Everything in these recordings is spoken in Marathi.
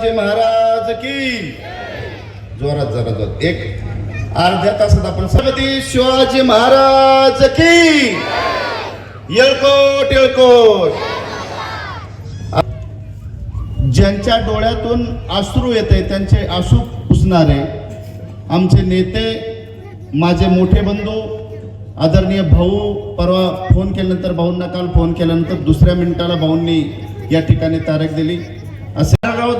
शिवाजी महाराज की? जोरात जरा जोरात. एक अर्ध्या तासात आपण छत्रपती शिवाजी महाराज की? येळकोट येळकोट. ज्यांच्या डोळ्यातून अश्रू येते त्यांचे आशू पुसणारे आमचे नेते माझे मोठे बंधू आदरणीय भाऊ परवा फोन केल्यानंतर भाऊंना काल फोन केल्यानंतर दुसऱ्या मिनिटाला भाऊंनी या ठिकाणी तारीख दिली.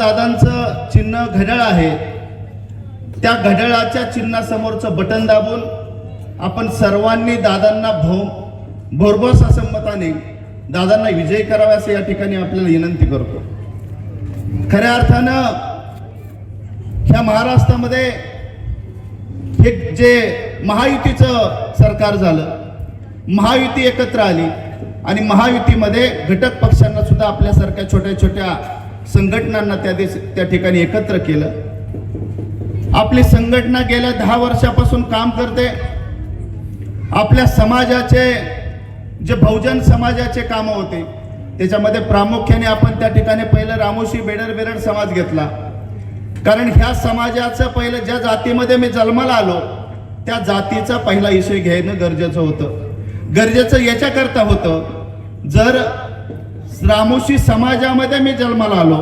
दादांचं चिन्ह घड्याळ आहे. त्या घड्याळाच्या चिन्हासमोरचं बटन दाबून आपण सर्वांनी दादांना भाऊ भरघोस असं मताने दादांना विजय करावा असं या ठिकाणी आपल्याला विनंती करतो. खऱ्या अर्थानं ह्या महाराष्ट्रामध्ये हे जे महायुतीचं सरकार झालं महायुती एकत्र आली आणि महायुतीमध्ये घटक पक्षांना सुद्धा आपल्यासारख्या छोट्या छोट्या संघटनांना त्या दिवस त्या ठिकाणी एकत्र केलं. आपली संघटना गेल्या दहा वर्षापासून काम करते. आपल्या समाजाचे जे बहुजन समाजाचे कामं होते त्याच्यामध्ये प्रामुख्याने आपण त्या ठिकाणी पहिलं रामोशी बेडर बेरड समाज घेतला. कारण ह्या समाजाचं पहिलं ज्या जातीमध्ये मी जन्माला आलो त्या जातीचा पहिला विषय घेणं गरजेचं होतं. गरजेचं याच्याकरता होतं जर रामोशी समाजामध्ये मी जन्माला आलो.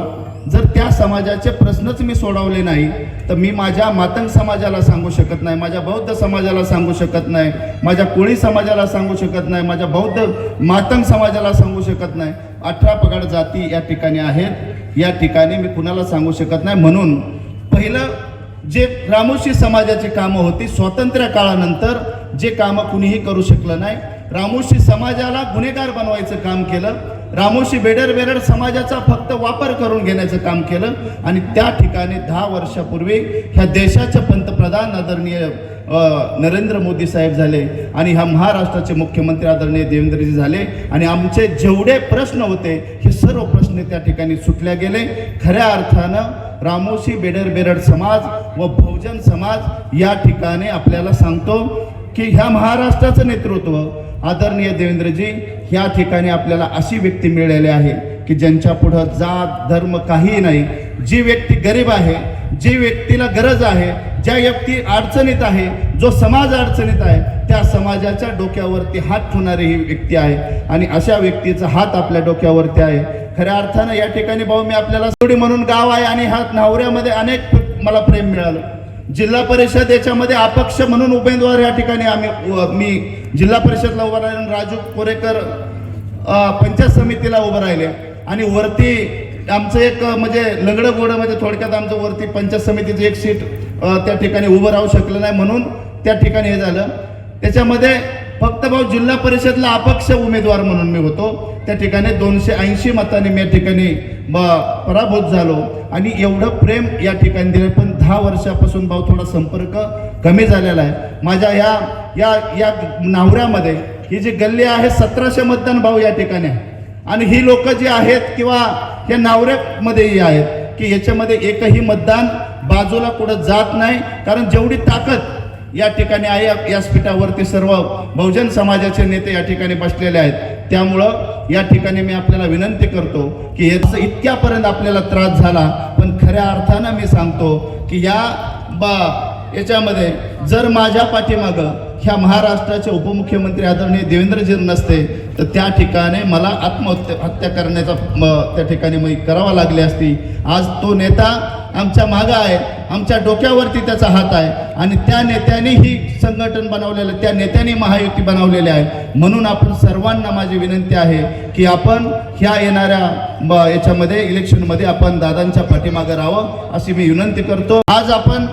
जर त्या समाजाचे प्रश्नच मी सोडवले नाही तर मी माझ्या मातंग समाजाला सांगू शकत नाही माझ्या बौद्ध समाजाला सांगू शकत नाही माझ्या कोळी समाजाला सांगू शकत नाही माझ्या बौद्ध मातंग समाजाला सांगू शकत नाही. अठरा पगड जाती या ठिकाणी आहेत. या ठिकाणी मी कुणाला सांगू शकत नाही. म्हणून पहिलं जे रामोशी समाजाची कामं होती स्वातंत्र्य काळानंतर जे कामं कुणीही करू शकलं नाही. रामोशी समाजाला गुन्हेगार बनवायचं काम केलं. रामोशी बेडर बेरड समाजाचा फक्त वापर करून घेण्याचं काम केलं आणि त्या ठिकाणी दहा वर्षापूर्वी ह्या देशाचे पंतप्रधान आदरणीय नरेंद्र मोदी साहेब झाले आणि ह्या महाराष्ट्राचे मुख्यमंत्री आदरणीय देवेंद्रजी झाले आणि आमचे जेवढे प्रश्न होते हे सर्व प्रश्न त्या ठिकाणी सुटल्या गेले. खऱ्या अर्थानं रामोशी बेडर बेरड समाज व बहुजन समाज या ठिकाणी आपल्याला सांगतो की ह्या महाराष्ट्राचं नेतृत्व आदरणीय देवेंद्रजी ह्या ठिकाणी आपल्याला अशी व्यक्ती मिळाली आहे की ज्यांच्या पुढं जात धर्म काहीही नाही. जी व्यक्ती गरीब आहे जी व्यक्तीला गरज आहे ज्या व्यक्ती अडचणीत आहे जो समाज अडचणीत आहे त्या समाजाच्या डोक्यावरती हात ठेवणारी ही व्यक्ती आहे. आणि अशा व्यक्तीचा हात आपल्या डोक्यावरती आहे. खऱ्या अर्थानं या ठिकाणी भाऊ मी आपल्याला सोडी म्हणून गाव आहे आणि ह्या नावऱ्यामध्ये अनेक मला प्रेम मिळालं. जिल्हा परिषद याच्यामध्ये अपक्ष म्हणून उमेदवार या ठिकाणी आम्ही मी जिल्हा परिषदला उभा राहिलो राजू कोरेकर पंचायत समितीला उभं राहिले. आणि वरती आमचं एक म्हणजे लंगडं गोडं म्हणजे थोडक्यात आमचं वरती पंचायत समितीचं एक सीट त्या ठिकाणी उभं राहू शकलं नाही म्हणून त्या ठिकाणी हे झालं. त्याच्यामध्ये फक्त भाऊ जिल्हा परिषदला अपक्ष उमेदवार म्हणून मी होतो. त्या ठिकाणी दोनशे ऐंशी मतांनी मी या ठिकाणी ब- पराभूत झालो. आणि एवढं प्रेम या ठिकाणी दिलं पण दहा वर्षापासून भाऊ थोडा संपर्क कमी झालेला आहे. माझ्या या या या नावऱ्यामध्ये ही जी गल्ली आहे सतराशे मतदान भाऊ या ठिकाणी आहे. आणि ही लोक जी आहेत किंवा या नावऱ्यामध्येही आहेत की याच्यामध्ये एकही मतदान बाजूला कुठं जात नाही. कारण जेवढी ताकद या ठिकाणी आहे या व्यासपीठावरती सर्व बहुजन समाजाचे नेते या ठिकाणी बसलेले आहेत. त्यामुळं या ठिकाणी मी आपल्याला विनंती करतो की याचं इतक्यापर्यंत आपल्याला त्रास झाला पण खऱ्या अर्थानं मी सांगतो की या बा याच्यामध्ये जर माझ्या पाठीमागं ह्या महाराष्ट्राचे उपमुख्यमंत्री आदरणीय देवेंद्रजी नसते तर त्या ठिकाणी मला आत्महत्या हत्या करण्याचा त्या ठिकाणी मी करावा लागली असती. आज तो नेता आमच्या मागं आहे आमच्या डोक्यावरती त्याचा हात आहे आणि त्या नेत्याने ही संघटन बनवलेलं त्या नेत्याने महायुती बनवलेली आहे. म्हणून आपण सर्वांना माझी विनंती आहे की आपण ह्या येणाऱ्या ब- याच्यामध्ये इलेक्शनमध्ये आपण दादांच्या पाठीमागं राहावं अशी मी विनंती करतो. आज आपण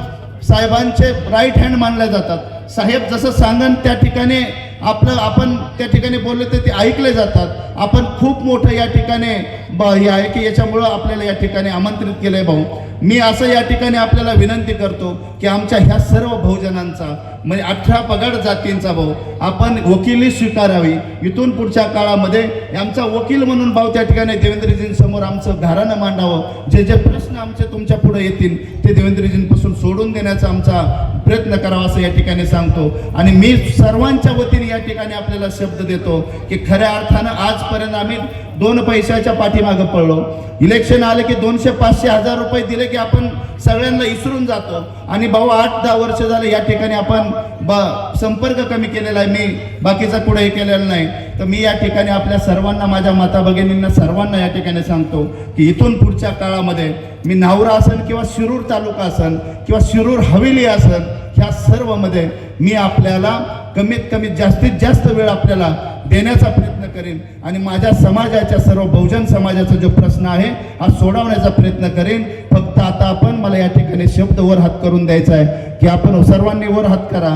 साहेबांचे राईट हँड मानले जातात. साहेब जसं सांगन त्या ठिकाणी आपलं आपण त्या ठिकाणी बोलले तर ते ऐकले जातात. आपण खूप मोठं या ठिकाणी ब- हे आहे की याच्यामुळं आपल्याला या ठिकाणी आमंत्रित केलं आहे भाऊ. मी असं या ठिकाणी आपल्याला विनंती करतो की आमच्या ह्या सर्व बहुजनांचा म्हणजे अठरा पगड जातींचा भाऊ आपण वकिली स्वीकारावी. इथून पुढच्या काळामध्ये आमचा वकील म्हणून भाऊ त्या ठिकाणी देवेंद्रजींसमोर आमचं घरानं मांडावं. जे जे प्रश्न आमचे तुमच्यापुढे येतील ते देवेंद्रजींपासून सोडून देण्याचा आमचा प्रयत्न करावा असं या ठिकाणी सांगतो. आणि मी सर्वांच्या वतीने या ठिकाणी आपल्याला शब्द देतो की खऱ्या अर्थानं आजपर्यंत आम्ही दोन पैशाच्या पाठीमागं पडलो इलेक्शन आले की दोनशे पाचशे हजार रुपये दिले की आपण सगळ्यांना इसरून जातो. आणि भाऊ आठ दहा वर्ष झाले या ठिकाणी आपण ब संपर्क कमी केलेला आहे. मी बाकीचा कुठे हे केलेला नाही. तर मी या ठिकाणी आपल्या सर्वांना माझ्या माता भगिनींना सर्वांना या ठिकाणी सांगतो की इथून पुढच्या काळामध्ये मी नावरा असन किंवा शिरूर तालुका असन किंवा शिरूर हवेली असन ह्या सर्वमध्ये मी आपल्याला कमीत कमी जास्तीत जास्त वेळ आपल्याला देण्याचा प्रयत्न करेन आणि माझ्या समाजाच्या सर्व बहुजन समाजाचा जो प्रश्न आहे हा सोडवण्याचा प्रयत्न करेन. फक्त आता आपण मला या ठिकाणी शब्द वर हात करून द्यायचा आहे की आपण सर्वांनी वर हात करा.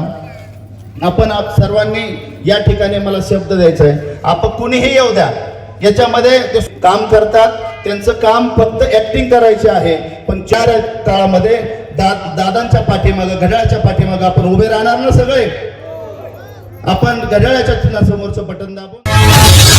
आपण आप सर्वांनी या ठिकाणी मला शब्द द्यायचा आहे. आपण कुणीही येऊ द्या. याच्यामध्ये ते काम करतात. त्यांचं काम फक्त ऍक्टिंग करायचे आहे. पण चार काळामध्ये दा दादांच्या पाठीमागं घड्याळाच्या पाठीमागं आपण उभे राहणार ना सगळे? आपण घड्याळ्याच्या चिन्हासमोरचं बटन दाबून